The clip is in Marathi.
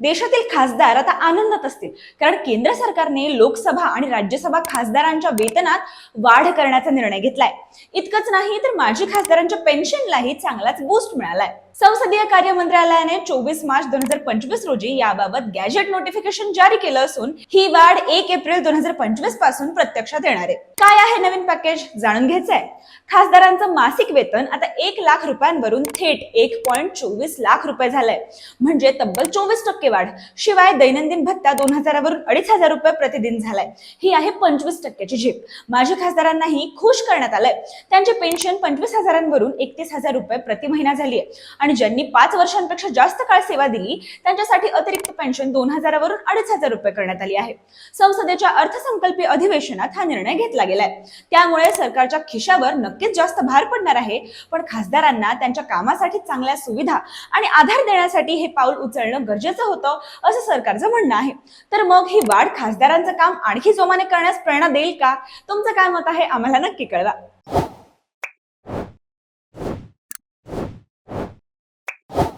देशातील खासदार आता आनंदात असतील. कारण केंद्र सरकारने लोकसभा आणि राज्यसभा खासदारांच्या वेतनात वाढ करण्याचा निर्णय घेतलाय. इतकंच नाही तर माजी खासदारांच्या पेन्शनलाही चांगलाच बूस्ट मिळालाय. संसदीय कार्य मंत्रालयाने चोवीस मार्च दोन हजार पंचवीस रोजी याबाबत गॅजेट नोटिफिकेशन जारी केलं असून ही वाढ एक एप्रिल दोन हजार पंचवीसपासून प्रत्यक्षात येणार आहे. काय आहे नवीन पॅकेज? जाणून घ्यायचं आहे खासदारांचं मासिक वेतन आता एक लाख रुपयांवरून थेट एक पॉईंट चोवीस लाख रुपये झालंय. म्हणजे तब्बल चोवीस टक्के वाढ. शिवाय दैनंदिन भत्ता दोन हजारावरून अडीच हजार रुपये प्रतिदिन झालाय. ही आहे पंचवीस टक्क्याची झेप. माजी खासदारांनाही खुश करण्यात आलंय. त्यांचे पेन्शन पंचवीस हजारांवरून एकतीस हजार रुपये प्रति महिना झाली आहे आणि ज्यांनी पाच वर्षांपेक्षा जास्त काळ सेवा दिली त्यांच्यासाठी अतिरिक्त पेन्शन दोन हजारावरून अडीच हजार रुपये करण्यात आली आहे. संसदेच्या अर्थसंकल्पीय अधिवेशनात हा निर्णय घेतला गेलाय. त्यामुळे सरकारच्या खिशावर नक्कीच जास्त भार पडणार आहे पण खासदारांना त्यांच्या कामासाठी चांगल्या सुविधा आणि आधार देण्यासाठी हे पाऊल उचलणं गरजेचं होतं असं सरकारचं म्हणणं आहे. तर मग ही वाढ खासदारांचं काम आणखी जोमाने करण्यास प्रेरणा देईल का? तुमचं काय मत आहे? आम्हाला नक्की कळवा.